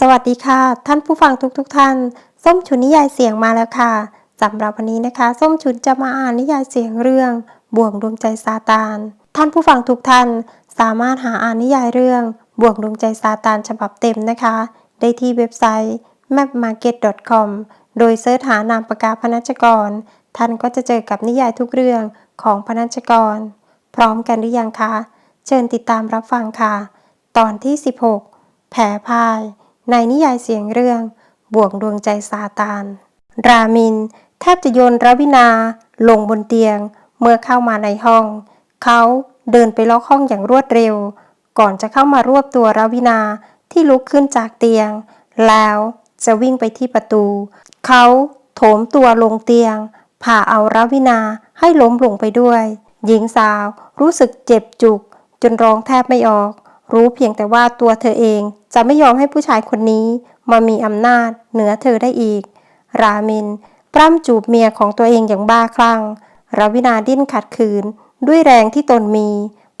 สวัสดีค่ะ ท่านผู้ฟังทุกๆทท่าน ส้มชุนนิยายเสียงมาแล้วค่ะสำหรับวันนี้นะคะ ส้มชุนจะมาอ่านนิยายเสียงเรื่อง บ่วงดวงใจซาตาน ท่านผู้ฟังทุกท่าน สามารถหาอ่านนิยายเรื่อง บ่วงดวงใจซาตานฉบับเต็มนะคะ ได้ที่เว็บไซต์ mapmarket.com โดยเสิร์ชหานามปากกาพนัชกร ท่านก็จะเจอกับนิยายทุกเรื่องของพนัชกร พร้อมกันหรือยังคะเชิญติดตามรับฟังค่ะ ตอนที่ 16 แผลพาย ในนิยายเสียงเรื่อง บ่วงดวงใจซาตาน รามิน แทบจะโยนรวินา ลงบนเตียง เมื่อเข้ามาในห้อง เขาเดินไปล็อกห้องอย่างรวดเร็ว ก่อนจะเข้ามารวบตัวรวินาที่ลุกขึ้นจากเตียง แล้วจะวิ่งไปที่ประตู เขาโถมตัวลงเตียง ผ่าเอารวินาให้ล้มลงไปด้วย หญิงสาวรู้สึกเจ็บจุก จนร้องแทบไม่ออก รู้เพียงแต่ว่าตัวเธอเองจะไม่ยอมให้ผู้ชายคนนี้มามีอำนาจเหนือเธอได้อีก รามินปล้ำจูบเมียของตัวเองอย่างบ้าคลั่งรวินาดิ้นขัดขืน ด้วยแรงที่ตนมี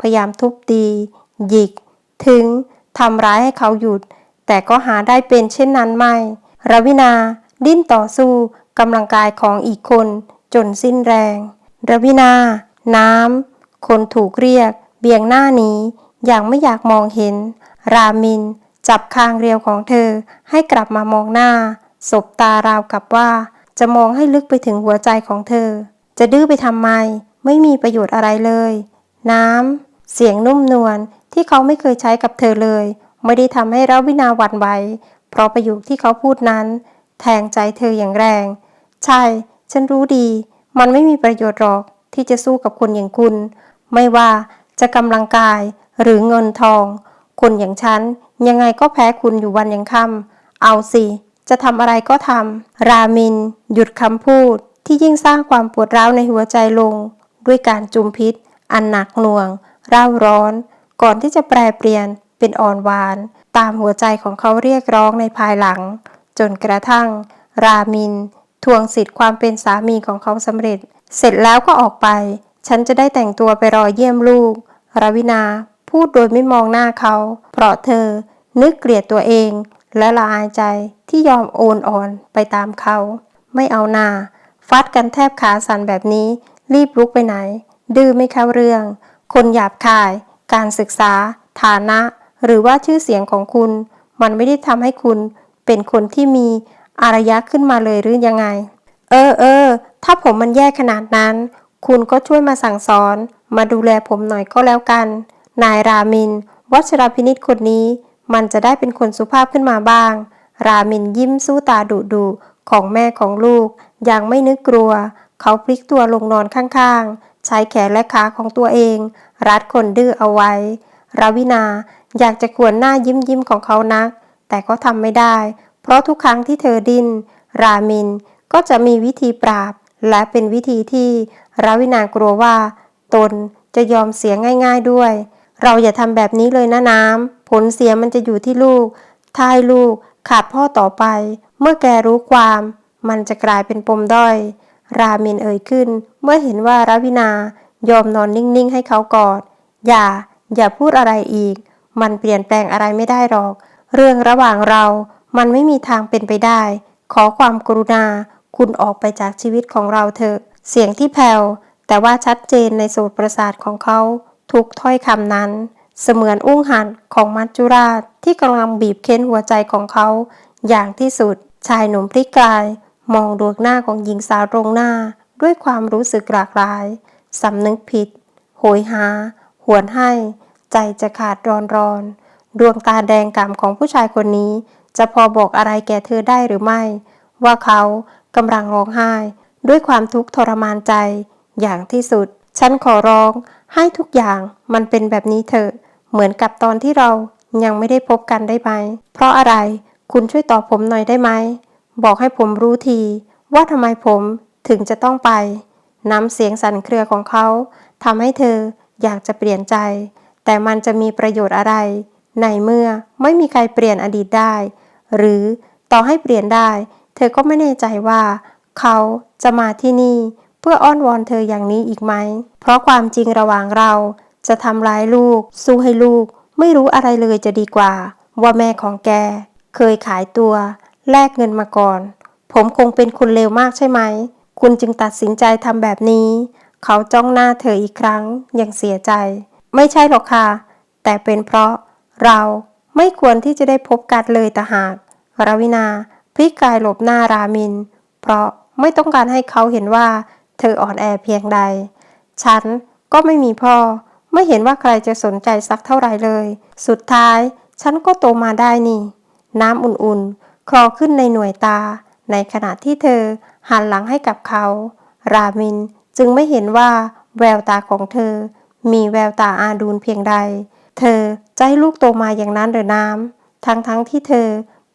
พยายามทุบตี หยิก ถึงทำร้ายให้เขาหยุด แต่ก็หาได้เป็นเช่นนั้นไม่รวินาดิ้นต่อสู้กำลังกายของอีกคน จนสิ้นแรงรวินา น้ำคนถูกเรียก เบี่ยงหน้านี้ อย่างไม่อยากมองเห็น รามิน จับคางเรียวของเธอ ให้กลับมามองหน้า สบตาราวกับว่า จะมองให้ลึกไปถึงหัวใจของเธอ จะดื้อไปทำไม ไม่มีประโยชน์อะไรเลย น้ำ เสียงนุ่มนวลที่เขาไม่เคยใช้กับเธอเลย ไม่ได้ทำให้ราวินาหวั่นไหวเพราะประโยคที่เขาพูดนั้น แทงใจเธออย่างแรง ใช่ ฉันรู้ดี มันไม่มีประโยชน์หรอกที่จะสู้กับคนอย่างคุณ ไม่ว่าจะกำลังกาย หรือเงินทอง คนอย่างฉันยังไงก็แพ้คุณอยู่วันยังค่ำเอาสิ จะทำอะไรก็ทำรามิน หยุดคำพูดที่ยิ่งสร้างความปวดร้าวในหัวใจลง ด้วยการจุมพิษ อันหนักหน่วงเร่าร้อน ก่อนที่จะแปรเปลี่ยนเป็นอ่อนหวาน ตามหัวใจของเขาเรียกร้องในภายหลัง จนกระทั่ง รามิน ทวงสิทธิ์ความเป็นสามีของเขาสำเร็จ เสร็จแล้วก็ออกไป ฉันจะได้แต่งตัวไปรอเยี่ยมลูก รวินา พูดโดยไม่มองหน้าเขา เพราะเธอ นึกเกลียดตัวเอง และละอายใจที่ยอมโอนอ่อนไปตามเขา ไม่เอาหนาฟัดกันแทบขาสั่นแบบนี้ รีบลุกไปไหน ดื้อไม่เข้าเรื่อง คนหยาบคาย การศึกษา ฐานะ หรือว่าชื่อเสียงของคุณ มันไม่ได้ทำให้คุณเป็นคนที่มีอารยะขึ้นมาเลยหรือยังไง เออเออ ถ้าผมมันแย่ขนาดนั้น คุณก็ช่วยมาสั่งสอน มาดูแลผมหน่อยก็แล้วกัน นายรามินวัชรพินิษคนนี้ มันจะได้เป็นคนสุภาพขึ้นมาบ้าง รามินยิ้มสู้ตาดุดุของแม่ของลูกอย่างไม่นึกกลัว เขาพลิกตัวลงนอนข้างๆ ใช้แขนและขาของตัวเอง รัดคนดื้อเอาไว้ ราวินาอยากจะขวนหน้ายิ้มยิ้มของเขานัก แต่ก็ทำไม่ได้ เพราะทุกครั้งที่เธอดิ้น รามินก็จะมีวิธีปราบ และเป็นวิธีที่ราวินากลัวว่า ตนจะยอมเสียง่าย ๆด้วย เราอย่าทำแบบนี้เลยนะน้ำผลเสียมันจะอยู่ที่ลูกถ้าให้ลูกขาดพ่อต่อไป เมื่อแกรู้ความ มันจะกลายเป็นปมด้อย รามินเอ่ยขึ้น เมื่อเห็นว่าราวินายอมนอนนิ่งๆให้เขากอด อย่า อย่าพูดอะไรอีก มันเปลี่ยนแปลงอะไรไม่ได้หรอก เรื่องระหว่างเรา มันไม่มีทางเป็นไปได้ ขอความกรุณา คุณออกไปจากชีวิตของเราเถอะ เสียงที่แผ่วแต่ว่าชัดเจนในโสตรประสาทของเขา ทุกถ้อยคำนั้น เสมือนอุ้งหันของมัจจุราชที่กำลังบีบเค้นหัวใจของเขาอย่างที่สุด ชายหนุ่มพลิกกายมองดวงหน้าของหญิงสาวตรงหน้าด้วยความรู้สึกหลากหลายสำนึกผิด โหยหา หวนให้ ใจจะขาดรอนรอนดวงตาแดงกำของผู้ชายคนนี้ จะพอบอกอะไรแก่เธอได้หรือไม่ ว่าเขากำลังร้องไห้ ด้วยความทุกข์ทรมานใจ อย่างที่สุด ฉันขอร้อง ให้ทุกอย่างมันเป็นแบบนี้เถอะเหมือนกับตอนที่เรายังไม่ได้พบกันได้ไหม เพราะอะไรคุณช่วยตอบผมหน่อยได้ไหม บอกให้ผมรู้ที ว่าทำไมผมถึงจะต้องไป น้ำเสียงสั่นเครือของเขาทำให้เธออยากจะเปลี่ยนใจ แต่มันจะมีประโยชน์อะไร ในเมื่อไม่มีใครเปลี่ยนอดีตได้ หรือต่อให้เปลี่ยนได้ เธอก็ไม่แน่ใจว่า เขาจะมาที่นี่ พื่ออ้อนวอนเธออย่างนี้อีกไหม เพราะความจริงระหว่างเราจะทำร้ายลูก สู้ให้ลูก ไม่รู้อะไรเลยจะดีกว่า ว่าแม่ของแก เคยขายตัว แลกเงินมาก่อน ผมคงเป็นคนเลวมากใช่ไหม คุณจึงตัดสินใจทำแบบนี้ เขาจ้องหน้าเธออีกครั้งยังเสียใจ ไม่ใช่หรอกค่ะ แต่เป็นเพราะเราไม่ควรที่จะได้พบกันเลยต่หากราวินาพลิกกายหลบหน้ารามิน เพราะไม่ต้องการให้เขาเห็นว่า เธออ่อนแอเพียงใด ฉันก็ไม่มีพ่อ ไม่เห็นว่าใครจะสนใจสักเท่าไหร่เลย สุดท้าย ฉันก็โตมาได้นี่ น้ำอุ่นๆ คลอขึ้นในหน่วยตา ในขณะที่เธอหันหลังให้กับเขา รามินจึงไม่เห็นว่าแววตาของเธอ มีแววตาอาดูลเพียงใด เธอจะให้ลูกโตมาอย่างนั้นหรือน้ำ ทั้งๆทที่เธอ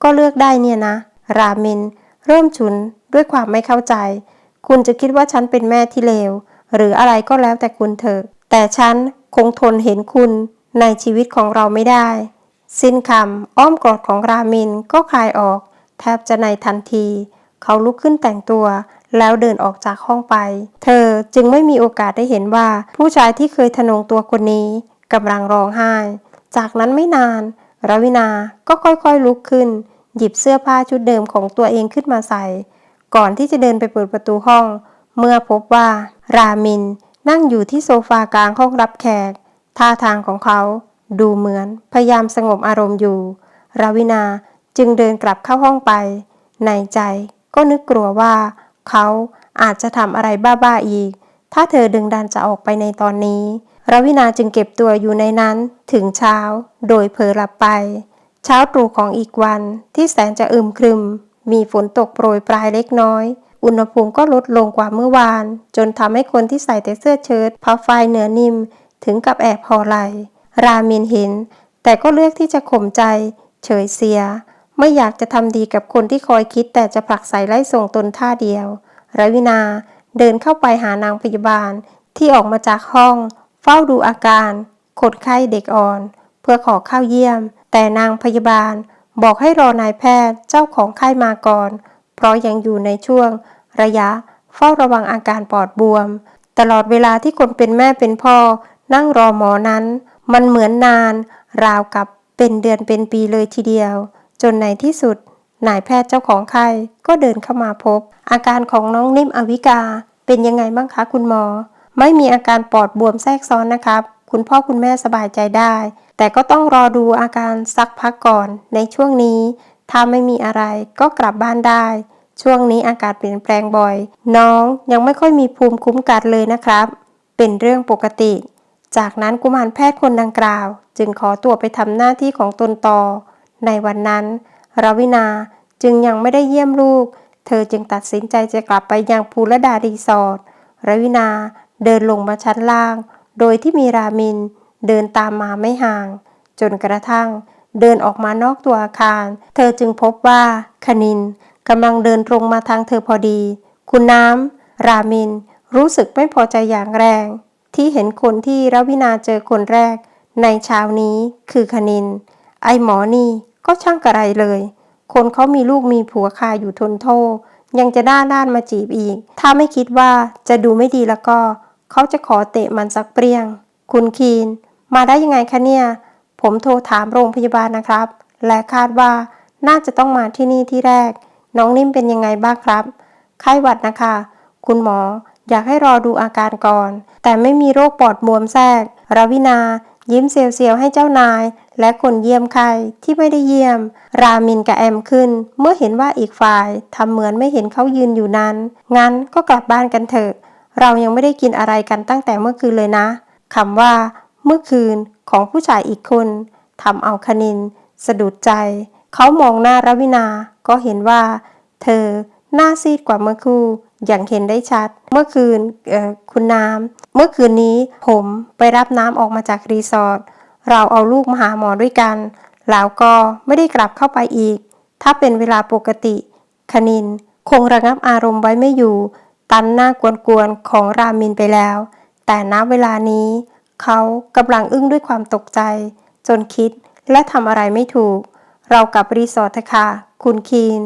ก็เลือกได้เนี่ยนะ รามินเริ่มฉุนด้วยความไม่เข้าใจ คุณจะคิดว่าฉันเป็นแม่ที่เลว หรืออะไรก็แล้วแต่คุณเถอะ แต่ฉันคงทนเห็นคุณในชีวิตของเราไม่ได้ สิ้นคำอ้อมกอดของรามินก็คลายออก แทบจะในทันที เขาลุกขึ้นแต่งตัว แล้วเดินออกจากห้องไป เธอจึงไม่มีโอกาสได้เห็นว่า ผู้ชายที่เคยทะนงตัวคนนี้กำลังร้องไห้ จากนั้นไม่นานรวินาก็ค่อยๆลุกขึ้น หยิบเสื้อผ้าชุดเดิมของตัวเองขึ้นมาใส่ ก่อนที่จะเดินไปเปิดประตูห้อง เมื่อพบว่า รามินนั่งอยู่ที่โซฟากลางห้องรับแขก ท่าทางของเขาดูเหมือนพยายามสงบอารมณ์อยู่ ราวินาจึงเดินกลับเข้าห้องไป ในใจก็นึกกลัวว่า เขาอาจจะทำอะไรบ้าๆอีก ถ้าเธอดึงดันจะออกไปในตอนนี้ราวินาจึงเก็บตัวอยู่ในนั้นถึงเช้า โดยเผลอหลับไป เช้าตรู่ของอีกวันที่แสนจะอึมครึม มีฝนตกโปรยปลายเล็กน้อย อุณหภูมิก็ลดลงกว่าเมื่อวาน จนทำให้คนที่ใส่แต่เสื้อเชิ้ตพับไฟเนื้อนิ่ม ถึงกับแอบพอไหล รามินเห็น แต่ก็เลือกที่จะข่มใจ เฉยเสีย ไม่อยากจะทำดีกับคนที่คอยคิดแต่จะผลักใส่ไล่ส่งตนท่าเดียวรวินาเดินเข้าไปหานางพยาบาลที่ออกมาจากห้อง เฝ้าดูอาการคนไข้เด็กอ่อน เพื่อขอเข้าเยี่ยม แต่นางพยาบาล บอกให้รอนายแพทย์เจ้าของไข้มาก่อน เพราะยังอยู่ในช่วง ระยะ เฝ้าระวังอาการปอดบวม ตลอดเวลาที่คนเป็นแม่เป็นพ่อ นั่งรอหมอนั้น มันเหมือนนาน ราวกับเป็นเดือนเป็นปีเลยทีเดียว จนในที่สุด นายแพทย์เจ้าของไข้ก็เดินเข้ามาพบ อาการของน้องนิ่มอวิกาเป็นยังไงบ้างคะคุณหมอ ไม่มีอาการปอดบวมแทรกซ้อนนะครับ คุณพ่อคุณแม่สบายใจได้ แต่ก็ต้องรอดูอาการสักพักก่อน ในช่วงนี้ ถ้าไม่มีอะไรก็กลับบ้านได้ ช่วงนี้อากาศเปลี่ยนแปลงบ่อย น้องยังไม่ค่อยมีภูมิคุ้มกันเลยนะครับ เป็นเรื่องปกติ จากนั้นกุมารแพทย์คนดังกล่าว จึงขอตัวไปทำหน้าที่ของตนต่อ ในวันนั้นรวินาจึงยังไม่ได้เยี่ยมลูก เธอจึงตัดสินใจจะกลับไปยังภูรดารีสอร์ทรวินาเดินลงมาชั้นล่าง โดยที่มีรามินเดินตามมาไม่ห่าง จนกระทั่งเดินออกมานอกตัวอาคาร เธอจึงพบว่าคณินกำลังเดินตรงมาทางเธอพอดี คุณน้ำ รามิน รู้สึกไม่พอใจอย่างแรง ที่เห็นคนที่รวินาเจอคนแรก ในเช้านี้คือคณิน ไอหมอนี่ก็ช่างกระไรเลย คนเขามีลูกมีผัวคาอยู่ทนโทษยังจะด้านด้านมาจีบอีก ถ้าไม่คิดว่าจะดูไม่ดีแล้วก็ เขาจะขอเตะมันสักเปรี้ยง คุณคีน มาได้ยังไงคะเนี่ย ผมโทรถามโรงพยาบาลนะครับ และคาดว่าน่าจะต้องมาที่นี่ที่แรก น้องนิ่มเป็นยังไงบ้างครับ ไข้หวัดนะคะ คุณหมออยากให้รอดูอาการก่อน แต่ไม่มีโรคปอดบวมแทรกรวินา ยิ้มเซียวๆให้เจ้านาย และคนเยี่ยมใครที่ไม่ได้เยี่ยม รามินกับแอมขึ้น เมื่อเห็นว่าอีกฝ่ายทำเหมือนไม่เห็นเขายืนอยู่นั้น งั้นก็กลับบ้านกันเถอะ เรายังไม่ได้กินอะไรกันตั้งแต่เมื่อคืนเลยนะคำว่า เมื่อคืนของผู้ชายอีกคนทำเอาคณิน สะดุดใจ เขามองหน้ารวินา ก็เห็นว่า เธอหน้าซีดกว่าเมื่อครู่อย่างเห็นได้ชัด เมื่อคืนคุณน้ำเมื่อคืนนี้ผมไปรับน้ำออกมาจากรีสอร์ทเราเอาลูกมาหาหมอด้วยกัน แล้วก็ไม่ได้กลับเข้าไปอีก ถ้าเป็นเวลาปกติ คณิน คงระงับอารมณ์ไว้ไม่อยู่ ตันหน้ากวนๆของรามินไปแล้ว แต่ณเวลานี้ เขากำลังอึ้งด้วยความตกใจ จนคิดและทำอะไรไม่ถูก เรากับรีสอร์ทค่ะ คุณคีน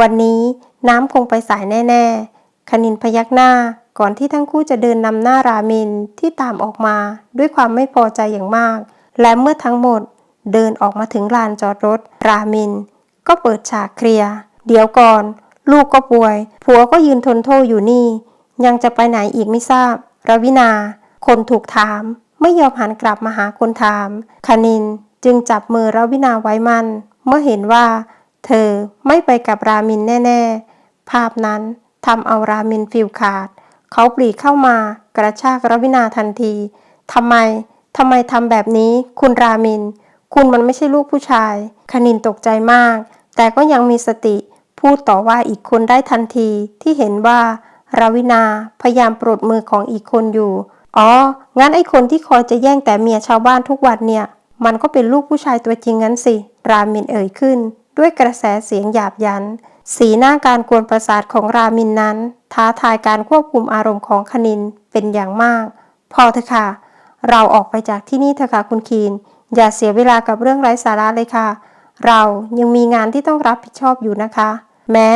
วันนี้น้ำคงไปสายแน่ๆ คณินพยักหน้าก่อนที่ทั้งคู่จะเดินนำหน้ารามินที่ตามออกมาด้วยความไม่พอใจอย่างมาก และเมื่อทั้งหมดเดินออกมาถึงลานจอดรถ รามิน ก็เปิดฉากเคลียร์ เดี๋ยวก่อน ลูกก็ป่วย ผัวก็ยืนทนโทษอยู่นี่ ยังจะไปไหนอีกไม่ทราบ รวินา คนถูกถาม ไม่ยอมหันกลับมาหาคนถาม คณินจึงจับมือรวินาไว้มัน เมื่อเห็นว่า เธอไม่ไปกับรามินแน่ ๆ ภาพนั้นทำเอารามินฟิลขาด เขาปรีเข้ามากระชากรวินาทันทีทำไมทำไมทำแบบนี้ คุณรามิน คุณมันไม่ใช่ลูกผู้ชาย คณินตกใจมาก แต่ก็ยังมีสติ พูดต่อว่าอีกคนได้ทันทีที่เห็นว่าราวินาพยายามปลดมือของอีกคนอยู่ อ๋อ งั้นไอ้คนที่คอยจะแย่งแต่เมียชาวบ้านทุกวันเนี่ย มันก็เป็นลูกผู้ชายตัวจริงงั้นสิ รามินเอ่ยขึ้น ด้วยกระแสเสียงหยาบยัน สีหน้าการกวนประสาทของรามินนั้น ท้าทายการควบคุมอารมณ์ของคณินเป็นอย่างมาก พอเถอะค่ะ เราออกไปจากที่นี่เถอะค่ะคุณคีน อย่าเสียเวลากับเรื่องไร้สาระเลยค่ะ เรายังมีงานที่ต้องรับผิดชอบอยู่นะคะ แม้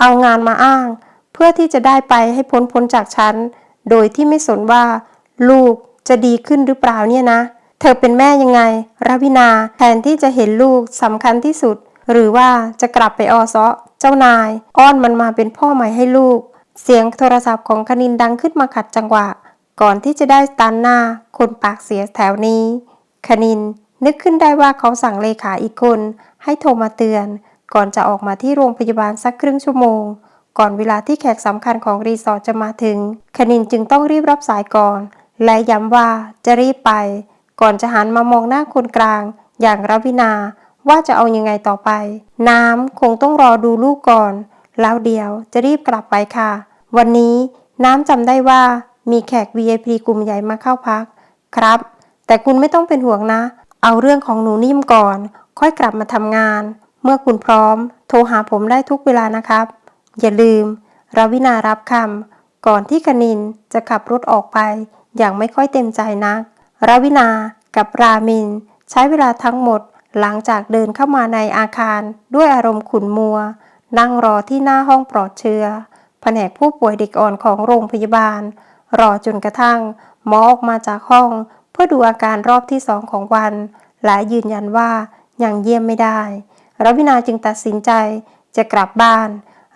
เอางานมาอ้าง เพื่อที่จะได้ไปให้พ้นพ้นจากฉัน โดยที่ไม่สนว่า ลูกจะดีขึ้นหรือเปล่าเนี่ยนะ เธอเป็นแม่ยังไงรวินาแทนที่จะเห็นลูกสำคัญที่สุด หรือว่าจะกลับไปออซาะเจ้านาย อ้อนมันมาเป็นพ่อใหม่ให้ลูก เสียงโทรศัพท์ของคณินดังขึ้นมาขัดจังหวะ ก่อนที่จะได้ตันหน้าคนปากเสียแถวนี้ คณิน นึกขึ้นได้ว่าเขาสั่งเลขาอีกคน ให้โทรมาเตือน ก่อนจะออกมาที่โรงพยาบาลสักครึ่งชั่วโมง ก่อนเวลาที่แขกสำคัญของรีสอร์ทจะมาถึง คณินจึงต้องรีบรับสายก่อน และย้ำว่าจะรีบไป ก่อนจะหันมามองหน้าคนกลาง อย่างรวินาว่าจะเอายังไงต่อไป น้ำคงต้องรอดูลูกก่อน แล้วเดี๋ยวจะรีบกลับไปค่ะ วันนี้น้ำจำได้ว่ามีแขก VIP กลุ่มใหญ่มาเข้าพัก ครับ แต่คุณไม่ต้องเป็นห่วงนะ เอาเรื่องของหนูนิ่มก่อน ค่อยกลับมาทำงาน เมื่อคุณพร้อม โทรหาผมได้ทุกเวลานะครับ อย่าลืมรวินารับคำก่อนที่คณินจะขับรถออกไป อย่างไม่ค่อยเต็มใจนักรวินากับรามิน ใช้เวลาทั้งหมดหลังจากเดินเข้ามาในอาคารด้วยอารมณ์ขุ่นมัว นั่งรอที่หน้าห้องปลอดเชื้อแผนกผู้ป่วยเด็กอ่อนของโรงพยาบาล รอจนกระทั่งหมอออกมาจากห้อง เพื่อดูอาการรอบที่สองของวันและยืนยันว่ายังเยี่ยมไม่ได้รวินาจึงตัดสินใจจะกลับบ้าน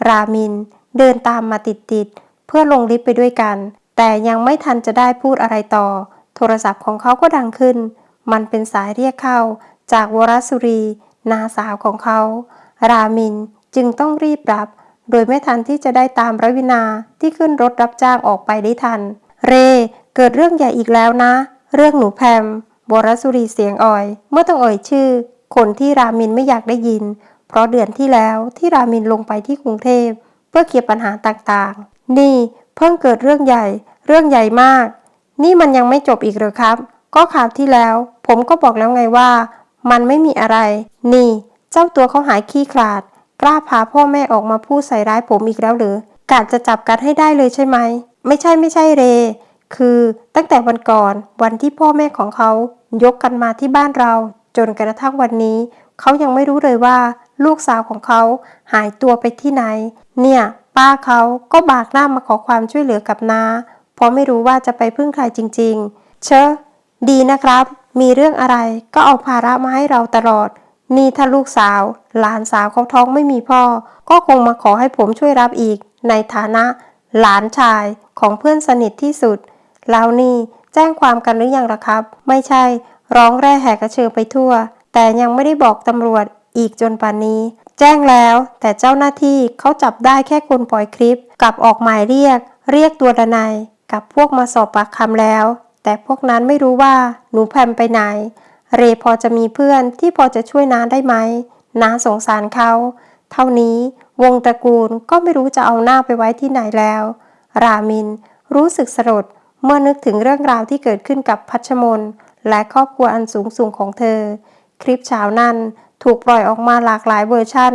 รามิน เดินตามมาติดๆเพื่อลงลิฟต์ไปด้วยกัน แต่ยังไม่ทันจะได้พูดอะไรต่อ โทรศัพท์ของเขาก็ดังขึ้น มันเป็นสายเรียกเข้า จากวรสุรี นาสาวของเขา รามินจึงต้องรีบรับ โดยไม่ทันที่จะได้ตามรวินาที่ขึ้นรถรับจ้างออกไปได้ทัน เร เกิดเรื่องใหญ่อีกแล้วนะ เรื่องหนูแพมวรสุรีเสียงอ่อย เมื่อต้องเอ่ยชื่อ คนที่รามินไม่อยากได้ยิน เพราะเดือนที่แล้วที่รามินลงไปที่กรุงเทพ เพื่อเคลียร์ปัญหาต่างๆ นี่เพิ่งเกิดเรื่องใหญ่ เรื่องใหญ่มาก นี่มันยังไม่จบอีกหรือครับ ก็ข่าวที่แล้ว ผมก็บอกแล้วไงว่า มันไม่มีอะไร นี่ เจ้าตัวเขาหายขี้ขลาด กล้าพาพ่อแม่ออกมาพูดใส่ร้ายผมอีกแล้วหรือกาจะจับกันให้ได้เลยใช่ไหม ไม่ใช่ไม่ใช่เร คือตั้งแต่วันก่อนวันที่พ่อแม่ของเขายกกันมาที่บ้านเรา จนกระทั่งวันนี้ เขายังไม่รู้เลยว่า ลูกสาวของเขาหายตัวไปที่ไหน เนี่ย ป้าเขาก็บากหน้ามาขอความช่วยเหลือกับนาเพราะไม่รู้ว่าจะไปพึ่งใครจริง ๆ เชอะดีนะครับ มีเรื่องอะไรก็เอาภาระมาให้เราตลอด นี่ถ้าลูกสาว หลานสาวเขาท้องไม่มีพ่อ ก็คงมาขอให้ผมช่วยรับอีก ในฐานะ หลานชายของเพื่อนสนิทที่สุด แล้วนี่แจ้งความกันหรือยังล่ะครับ ไม่ใช่ ร้องแร่แหกกระเชิงไปทั่ว แต่ยังไม่ได้บอกตำรวจอีกจนป่านนี้ แจ้งแล้วแต่เจ้าหน้าที่เขาจับได้แค่คนปล่อยคลิปกับออกหมายเรียก เรียกตัวดนายกับพวกมาสอบปากคำแล้ว แต่พวกนั้นไม่รู้ว่าหนูแพมไปไหน เรพอจะมีเพื่อนที่พอจะช่วยน้าได้ไหมน้าสงสารเขา เท่านี้วงตระกูลก็ไม่รู้จะเอาหน้าไปไว้ที่ไหนแล้ว รามินรู้สึกสลด เมื่อนึกถึงเรื่องราวที่เกิดขึ้นกับพัชมนและครอบครัวอันสูงส่งของเธอ คลิปเช้านั้นถูกปล่อยออกมาหลากหลายเวอร์ชั่น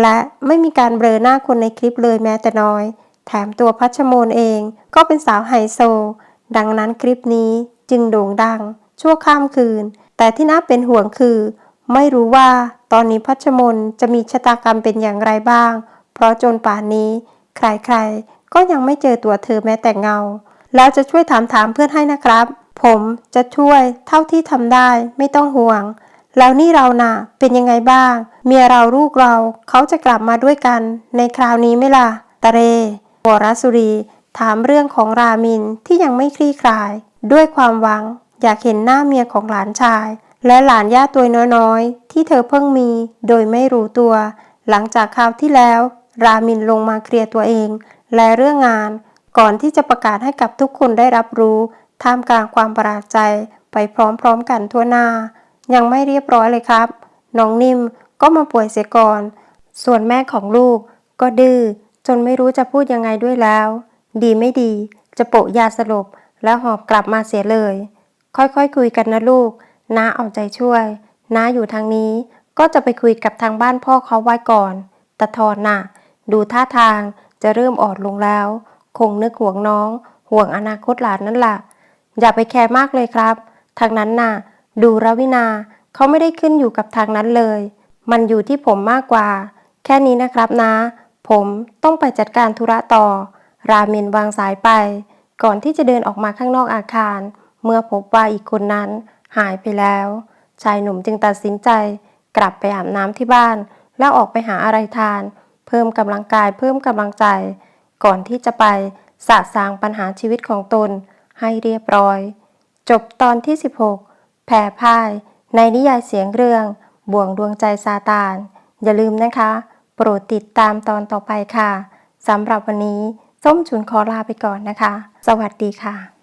และไม่มีการเบลอหน้าคนในคลิปเลยแม้แต่น้อย แถมตัวพัชมนเองก็เป็นสาวไฮโซ ดังนั้นคลิปนี้จึงโด่งดัง ชั่วข้ามคืน แต่ที่น่าเป็นห่วงคือ ไม่รู้ว่าตอนนี้พัชมนจะมีชะตากรรมเป็นอย่างไรบ้าง เพราะจนป่านนี้ ใครๆก็ยังไม่เจอตัวเธอแม้แต่เงา แล้วจะช่วยถามถามเพื่อนให้นะครับ ผมจะช่วยเท่าที่ทำได้ไม่ต้องห่วง แล้วนี่เราน่ะ เป็นยังไงบ้าง เมียเราลูกเราเขาจะกลับมาด้วยกัน ในคราวนี้ไหมล่ะ ตะเรวรสุรี ถามเรื่องของรามินที่ยังไม่คลี่คลาย ด้วยความหวัง อยากเห็นหน้าเมียของหลานชาย และหลานย่าตัวน้อยๆ ที่เธอเพิ่งมี โดยไม่รู้ตัว หลังจากคราวที่แล้ว รามินลงมาเคลียร์ตัวเอง และเรื่องงาน ก่อนที่จะประกาศให้กับทุกคนได้รับรู้ ท่ามกลางความประหลาดใจไปพร้อมๆกันทั่วหน้า ยังไม่เรียบร้อยเลยครับ น้องนิ่มก็มาป่วยเสียก่อน ส่วนแม่ของลูกก็ดื้อจนไม่รู้จะพูดยังไงด้วยแล้ว ดีไม่ดี จะโปะยาสลบแล้วหอบกลับมาเสียเลย ค่อยๆคคุยกันนะลูกน้าเอาใจช่วยน้าอยู่ทางนี้ก็จะไปคุยกับทางบ้านพ่อเขาไว้ก่อนตะทอนน่ะ ดูท่าทางจะเริ่มอ่อนลงแล้ว คงนึกห่วงน้อง ห่วงอนาคตหลานนั่นล่ะ อย่าไปแคร์มากเลยครับ ทางนั้นน่ะ ดูรวินาเขาไม่ได้ขึ้นอยู่กับทางนั้นเลย มันอยู่ที่ผมมากกว่า แค่นี้นะครับนะ ผมต้องไปจัดการธุระต่อ รามินวางสายไป ก่อนที่จะเดินออกมาข้างนอกอาคาร เมื่อพบว่าอีกคนนั้นหายไปแล้ว ชายหนุ่มจึงตัดสินใจ กลับไปอาบน้ำที่บ้าน แล้วออกไปหาอะไรทาน เพิ่มกำลังกายเพิ่มกำลังใจ ก่อนที่จะไปสะสางปัญหาชีวิตของตนให้เรียบร้อย จบตอนที่ 16 แผ่พ่าย ในนิยายเสียงเรื่อง บ่วงดวงใจซาตาน อย่าลืมนะคะ โปรดติดตามตอนต่อไปค่ะสำหรับวันนี้ส้มฉุนขอลาไปก่อนนะคะ สวัสดีค่ะ